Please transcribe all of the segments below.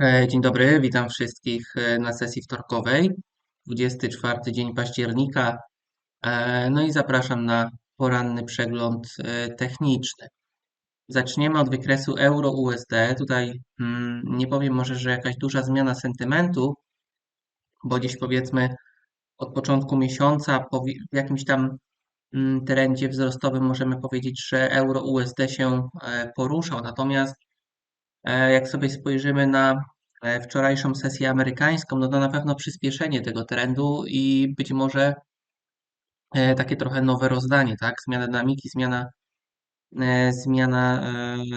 E, Dzień dobry, witam wszystkich e, na sesji wtorkowej, 24 dzień października. E, No i zapraszam na poranny przegląd techniczny. Zaczniemy od wykresu euro-USD. Tutaj mm, nie powiem może, że jakaś duża zmiana sentymentu, bo gdzieś powiedzmy od początku miesiąca w jakimś tam mm, trendzie wzrostowym możemy powiedzieć, że euro-USD się poruszał. Natomiast Jak sobie spojrzymy na e, wczorajszą sesję amerykańską, no to na pewno przyspieszenie tego trendu i być może e, takie trochę nowe rozdanie, tak? Zmiana dynamiki, zmiana, e, zmiana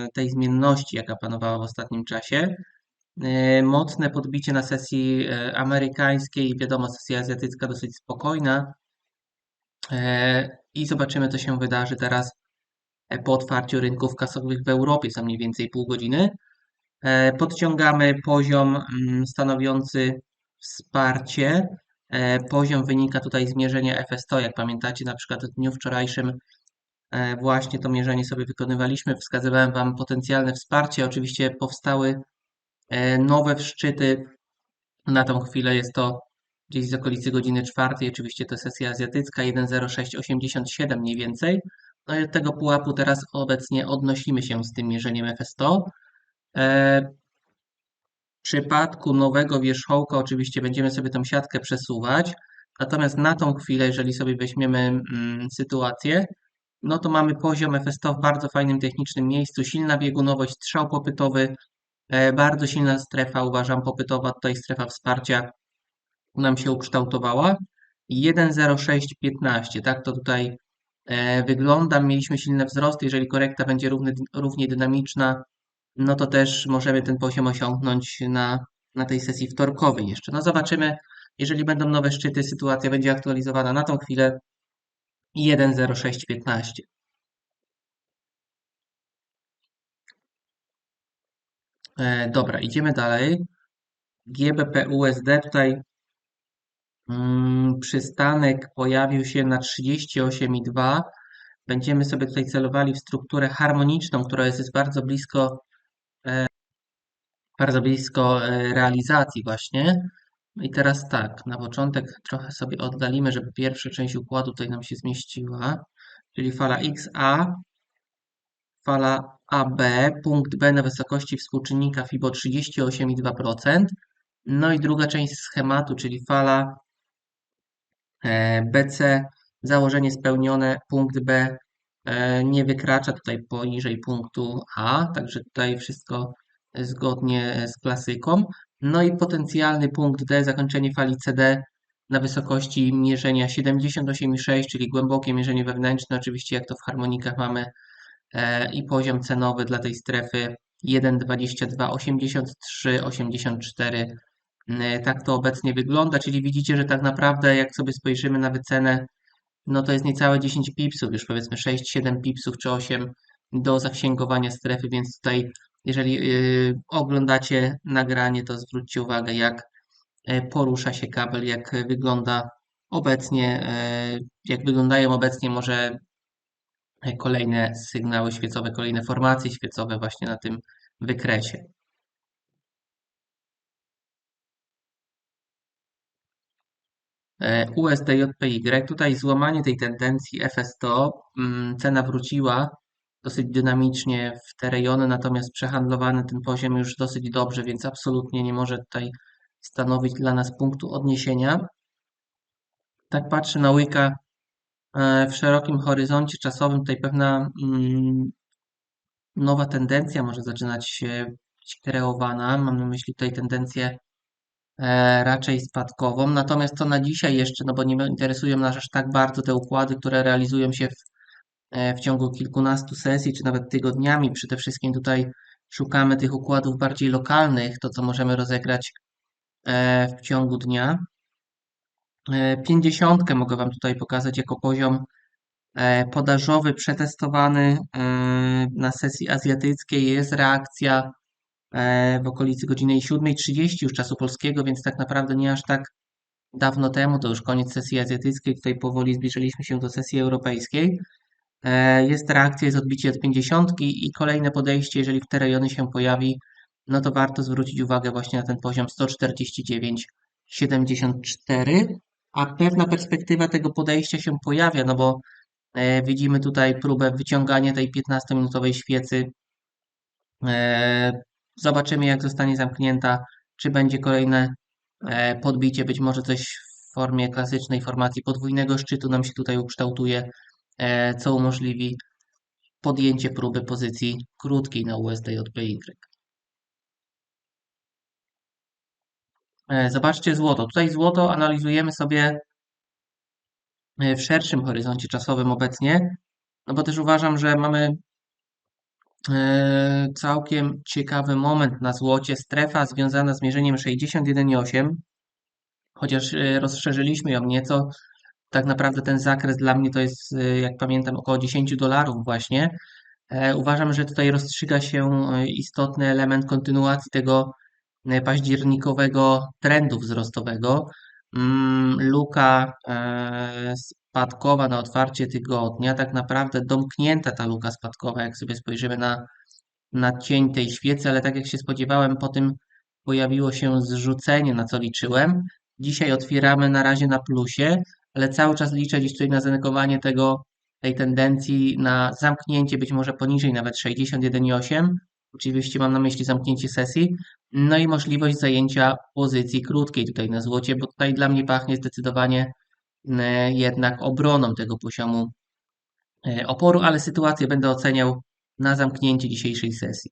e, tej zmienności, jaka panowała w ostatnim czasie. E, Mocne podbicie na sesji e, amerykańskiej, wiadomo, sesja azjatycka dosyć spokojna. E, I zobaczymy, co się wydarzy teraz e, po otwarciu rynków kasowych w Europie za mniej więcej pół godziny. E, Podciągamy poziom mm, stanowiący wsparcie. E, Poziom wynika tutaj z mierzenia FS100. Jak pamiętacie, na przykład w dniu wczorajszym e, właśnie to mierzenie sobie wykonywaliśmy. Wskazywałem Wam potencjalne wsparcie. Oczywiście powstały nowe szczyty. Na tą chwilę jest to gdzieś z okolicy godziny czwartej. Oczywiście to sesja azjatycka 1.0687 mniej więcej. No i od tego pułapu teraz obecnie odnosimy się z tym mierzeniem FS100. E, W przypadku nowego wierzchołka oczywiście będziemy sobie tą siatkę przesuwać, natomiast na tą chwilę, jeżeli sobie weźmiemy mm, sytuację, no to mamy poziom FS100 w bardzo fajnym technicznym miejscu, silna biegunowość, strzał popytowy, e, bardzo silna strefa, uważam, popytowa, tutaj strefa wsparcia nam się ukształtowała. 1,0615, tak to tutaj e, wygląda. Mieliśmy silne wzrosty, jeżeli korekta będzie równy, równie dynamiczna, no to też możemy ten poziom osiągnąć na, na tej sesji wtorkowej jeszcze. No zobaczymy, jeżeli będą nowe szczyty, sytuacja będzie aktualizowana na tą chwilę 1.0615. E, dobra, idziemy dalej. GBP USD tutaj mm, przystanek pojawił się na 38,2. Będziemy sobie tutaj celowali w strukturę harmoniczną, która jest bardzo blisko bardzo blisko e, realizacji właśnie. I teraz tak, na początek trochę sobie oddalimy, żeby pierwsza część układu tutaj nam się zmieściła, czyli fala XA, fala AB, punkt B na wysokości współczynnika FIBO 38,2%. No i druga część schematu, czyli fala e, BC, założenie spełnione, punkt B e, nie wykracza tutaj poniżej punktu A, także tutaj wszystko zgodnie z klasyką. No i potencjalny punkt D, zakończenie fali CD na wysokości mierzenia 78,6, czyli głębokie mierzenie wewnętrzne, oczywiście jak to w harmonikach mamy e, i poziom cenowy dla tej strefy 1,22, 83, 84. E, Tak to obecnie wygląda, czyli widzicie, że tak naprawdę jak sobie spojrzymy na wycenę, no to jest niecałe 10 pipsów, już powiedzmy 6-7 pipsów czy 8 do zaksięgowania strefy, więc tutaj jeżeli y, oglądacie nagranie, to zwróćcie uwagę, jak e, porusza się kabel, jak wygląda obecnie, e, jak wyglądają obecnie może e, kolejne sygnały świecowe, kolejne formacje świecowe właśnie na tym wykresie. USDJPY, tutaj złamanie tej tendencji FS100, mm, cena wróciła dosyć dynamicznie w te rejony, natomiast przehandlowany ten poziom już dosyć dobrze, więc absolutnie nie może tutaj stanowić dla nas punktu odniesienia. Tak patrzę na łyka e, w szerokim horyzoncie czasowym, tutaj pewna mm, nowa tendencja może zaczynać się kreowana. Mam na myśli tutaj tendencję e, raczej spadkową. Natomiast to na dzisiaj jeszcze, no bo nie interesują nas aż tak bardzo te układy, które realizują się w E, w ciągu kilkunastu sesji, czy nawet tygodniami. Przede wszystkim tutaj szukamy tych układów bardziej lokalnych, to co możemy rozegrać e, w ciągu dnia. E, pięćdziesiątkę mogę Wam tutaj pokazać jako poziom podażowy przetestowany na sesji azjatyckiej. Jest reakcja w okolicy godziny 7.30 już czasu polskiego, więc tak naprawdę nie aż tak dawno temu, to już koniec sesji azjatyckiej, tutaj powoli zbliżyliśmy się do sesji europejskiej. E, jest reakcja, jest odbicie od 50 i kolejne podejście, jeżeli w te rejony się pojawi, no to warto zwrócić uwagę właśnie na ten poziom 149,74, a pewna perspektywa tego podejścia się pojawia, no bo e, widzimy tutaj próbę wyciągania tej 15-minutowej świecy. Zobaczymy, jak zostanie zamknięta, czy będzie kolejne e, podbicie, być może coś w formie klasycznej formacji podwójnego szczytu nam się tutaj ukształtuje, e, co umożliwi podjęcie próby pozycji krótkiej na USD JPY. E, Zobaczcie złoto. Tutaj złoto analizujemy sobie w szerszym horyzoncie czasowym obecnie, no bo też uważam, że mamy całkiem ciekawy moment na złocie. Strefa związana z mierzeniem 61,8, chociaż e, rozszerzyliśmy ją nieco. Tak naprawdę ten zakres dla mnie to jest, e, jak pamiętam, około 10 dolarów właśnie. E, Uważam, że tutaj rozstrzyga się e, istotny element kontynuacji tego e, październikowego trendu wzrostowego. Mm, Luka e, spadkowa na otwarcie tygodnia, tak naprawdę domknięta ta luka spadkowa, jak sobie spojrzymy na, na cień tej świecy, ale tak jak się spodziewałem, po tym pojawiło się zrzucenie, na co liczyłem. Dzisiaj otwieramy na razie na plusie, ale cały czas liczę gdzieś tutaj na zanegowanie tego, tej tendencji na zamknięcie być może poniżej nawet 61,8. Oczywiście mam na myśli zamknięcie sesji. No i możliwość zajęcia pozycji krótkiej tutaj na złocie, bo tutaj dla mnie pachnie zdecydowanie e, jednak obroną tego poziomu e, oporu, ale sytuację będę oceniał na zamknięcie dzisiejszej sesji.